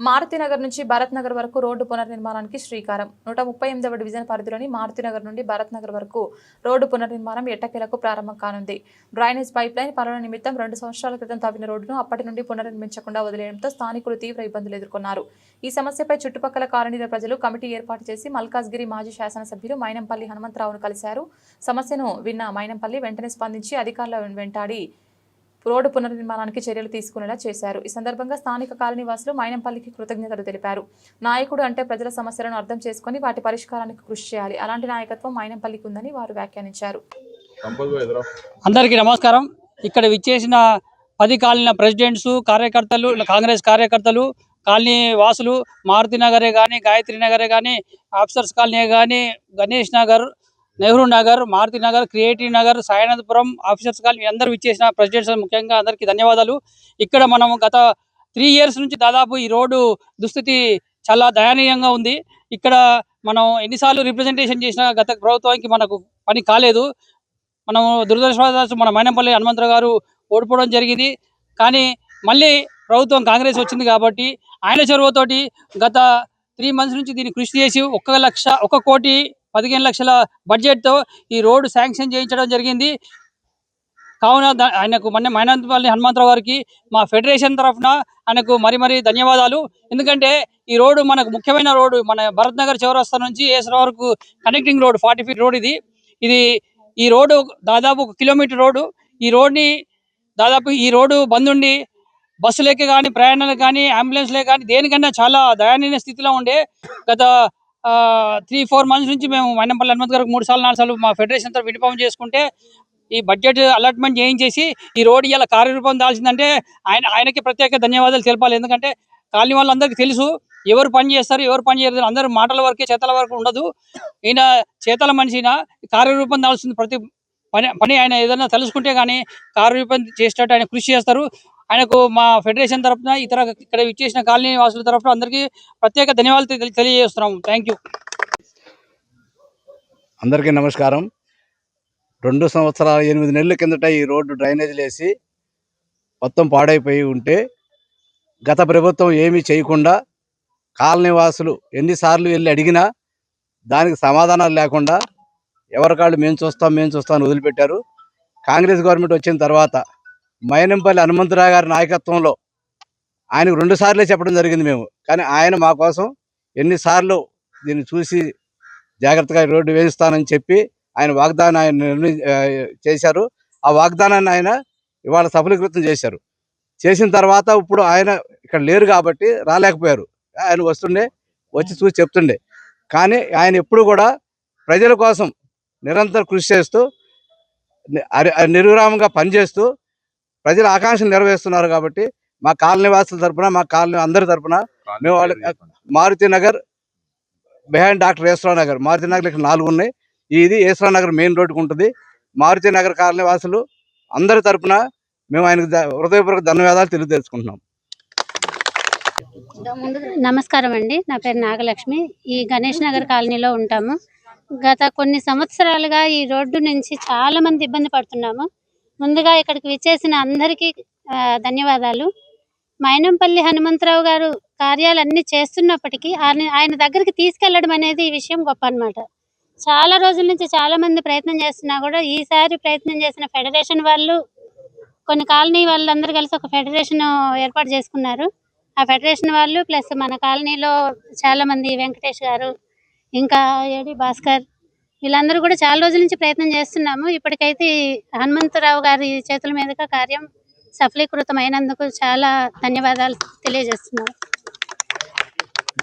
మారుతినగర్ నుంచి భరత్ నగర్ వరకు రోడ్డు పునర్నిర్మాణానికి శ్రీకారం. నూట ముప్పై ఎనిమిదవ డివిజన్ పరిధిలోని మారుతినగర్ నుండి భరత్ నగర్ వరకు రోడ్డు పునర్నిర్మాణం ఎట్టకేలకు ప్రారంభం కానుంది. డ్రైనేజ్ పైప్ లైన్ పనుల నిమిత్తం రెండు సంవత్సరాల క్రితం తవ్విన రోడ్డును అప్పటి నుండి పునర్నిర్మించకుండా వదిలేయడంతో స్థానికులు తీవ్ర ఇబ్బందులు ఎదుర్కొన్నారు. ఈ సమస్యపై చుట్టుపక్కల కాలనీల ప్రజలు కమిటీ ఏర్పాటు చేసి మల్కాజ్గిరి మాజీ శాసనసభ్యులు మైనంపల్లి హనుమంతరావును కలిశారు. సమస్యను విన్న మైనంపల్లి వెంటనే స్పందించి అధికారుల వెంటాడి రోడ్డు పునర్నిర్మాణానికి చర్యలు తీసుకునేలా చేశారు. ఈ సందర్భంగా స్థానిక కాలనీ వాసులు మైనంపల్లికి కృతజ్ఞతలు తెలిపారు. నాయకుడు అంటే ప్రజల సమస్యలను అర్థం చేసుకుని వాటి పరిష్కారానికి కృషి చేయాలి. అలాంటి నాయకత్వం మైనంపల్లికి ఉందని వారు వ్యాఖ్యానించారు. అందరికీ నమస్కారం. ఇక్కడ విచ్చేసిన పది కాలనీల ప్రెసిడెంట్స్ కార్యకర్తలు కాంగ్రెస్ కార్యకర్తలు కాలనీ వాసులు మారుతి నగరే కానీ గాయత్రి నగరే కానీ ఆఫీసర్స్ కాలనీ కానీ Ganesh Nagar Nehru Nagar Maruti Nagar creative Nagar Sayanathapuram officers colony అందరూ ఇచ్చేసిన ప్రెసిడెంట్స్ ముఖ్యంగా అందరికీ ధన్యవాదాలు. ఇక్కడ మనం గత త్రీ ఇయర్స్ నుంచి దాదాపు ఈ రోడ్డు దుస్థితి చాలా దయనీయంగా ఉంది. ఇక్కడ మనం ఎన్నిసార్లు రిప్రజెంటేషన్ చేసిన గత ప్రభుత్వానికి మనకు పని కాలేదు. మనం దురదృష్టవశాత్తు మన మైనంపల్లి హనుమంతరావు గారు ఓడిపోవడం జరిగింది. కానీ మళ్ళీ ప్రభుత్వం కాంగ్రెస్ వచ్చింది కాబట్టి ఆయన చొరవతోటి గత త్రీ మంత్స్ నుంచి దీన్ని కృషి చేసి ఒక లక్ష ఒక కోటి పదిహేను లక్షల బడ్జెట్తో ఈ రోడ్డు శాంక్షన్ చేయించడం జరిగింది. కావున ఆయనకు మొన్న మైనంతపల్లి హనుమంతరావు గారికి మా ఫెడరేషన్ తరఫున ఆయనకు మరి మరి ధన్యవాదాలు. ఎందుకంటే ఈ రోడ్డు మనకు ముఖ్యమైన రోడ్డు మన భరత్ నగర్ చౌరస్తా నుంచి ఏసర వరకు connecting road forty feet road ఇది. ఇది ఈ రోడ్డు దాదాపు ఒక కిలోమీటర్ రోడ్డు. ఈ రోడ్ని దాదాపు ఈ రోడ్డు బంద్ ఉండి బస్సులకి కానీ ప్రయాణాలకు కానీ అంబులెన్స్లే కానీ దేనికన్నా చాలా దయనీయ స్థితిలో ఉండే గత త్రీ ఫోర్ మంత్స్ నుంచి మేము వైనంపల్లి హనుమంత్ గారికి మూడు సార్లు నాలుగు సార్లు మా ఫెడరేషన్ అంతా విడిపం చేసుకుంటే ఈ బడ్జెట్ అలాట్మెంట్ చేయించేసి ఈ రోడ్ ఇలా కార్యరూపం దాల్చిందంటే ఆయన ఆయనకి ప్రత్యేక ధన్యవాదాలు తెలపాలి. ఎందుకంటే కాలనీ వాళ్ళందరికీ తెలుసు ఎవరు పని చేస్తారు ఎవరు పని చేయరు అందరూ మాటల వరకే చేతల వరకు ఉండదు. ఈయన చేతల మనిషిన కార్యరూపం దాల్సింది ప్రతి పని పని ఆయన ఏదైనా తెలుసుకుంటే కానీ కార్యరూపం చేసేటట్టు ఆయన కృషి చేస్తారు. ఆయనకు మా ఫెడరేషన్ తరఫున ఇతర ఇక్కడ ఇచ్చేసిన కాలనీ వాసుల తరఫున అందరికీ ప్రత్యేక ధన్యవాదాలు తెలియజేస్తున్నాము. తెలియజేస్తున్నాం థ్యాంక్ యూ అందరికీ నమస్కారం. రెండు సంవత్సరాల ఎనిమిది నెలల కిందట ఈ రోడ్డు డ్రైనేజీలు వేసి మొత్తం పాడైపోయి ఉంటే గత ప్రభుత్వం ఏమీ చేయకుండా కాలనీ వాసులు ఎన్నిసార్లు వెళ్ళి అడిగినా దానికి సమాధానాలు లేకుండా ఎవరికాళ్ళు మేము చూస్తాం మేము చూస్తాం వదిలిపెట్టారు. కాంగ్రెస్ గవర్నమెంట్ వచ్చిన తర్వాత మైనంపల్లి హనుమంతరావు గారి నాయకత్వంలో ఆయనకు రెండు సార్లే చెప్పడం జరిగింది మేము. కానీ ఆయన మా కోసం ఎన్నిసార్లు దీన్ని చూసి జాగ్రత్తగా రోడ్డు వేయిస్తానని చెప్పి ఆయన వాగ్దానం ఆయన నిర్ణయి చేశారు. ఆ వాగ్దానాన్ని ఆయన ఇవాళ సఫలీకృతం చేశారు. చేసిన తర్వాత ఇప్పుడు ఆయన ఇక్కడ లేరు కాబట్టి రాలేకపోయారు. ఆయన వస్తుండే వచ్చి చూసి చెప్తుండే. కానీ ఆయన ఎప్పుడు కూడా ప్రజల కోసం నిరంతరం కృషి చేస్తూ నిర్విరామంగా పనిచేస్తూ ప్రజల ఆకాంక్షలు నెరవేరుస్తున్నారు కాబట్టి మా కాలనీ వాసుల తరపున మా కాలనీ అందరి తరపున మేము వాళ్ళ- మారుతి నగర్ బిహైండ్ డాక్టర్ ఈశ్వరరావు నగర్. మారుతి నగర్ ఇక్కడ నాలుగు ఉన్నాయి. ఇది ఈశ్వరరావు నగర్ మెయిన్ రోడ్డుకు ఉంటుంది. మారుతి నగర్ కాలనీ వాసులు అందరి తరపున మేము ఆయనకు హృదయపూర్వక ధన్యవాదాలు తెలియజేసుకుంటున్నాం. నమస్కారం అండి. నా పేరు నాగలక్ష్మి. ఈ గణేష్ నగర్ కాలనీలో ఉంటాము. గత కొన్ని సంవత్సరాలుగా ఈ రోడ్డు నుంచి చాలా మంది ఇబ్బంది పడుతున్నాము. ముందుగా ఇక్కడికి విచ్చేసిన అందరికీ ధన్యవాదాలు. మైనంపల్లి హనుమంతరావు గారు కార్యాలు అన్ని చేస్తున్నప్పటికీ ఆయన ఆయన దగ్గరికి తీసుకెళ్ళడం అనేది ఈ విషయం గొప్ప అనమాట చాలా రోజుల నుంచి చాలా మంది ప్రయత్నం చేస్తున్నా కూడా ఈసారి ప్రయత్నం చేసిన ఫెడరేషన్ వాళ్ళు కొన్ని కాలనీ వాళ్ళందరూ కలిసి ఒక ఫెడరేషన్ ఏర్పాటు చేసుకున్నారు. ఆ ఫెడరేషన్ వాళ్ళు ప్లస్ మన కాలనీలో చాలా మంది వెంకటేష్ గారు ఇంకా ఏడి భాస్కర్ వీళ్ళందరూ కూడా చాలా రోజుల నుంచి ప్రయత్నం చేస్తున్నాము. ఇప్పటికైతే హనుమంతరావు గారి చేతుల మీదుగా కార్యం సఫలీకృతం అయినందుకు చాలా ధన్యవాదాలు తెలియజేస్తున్నాము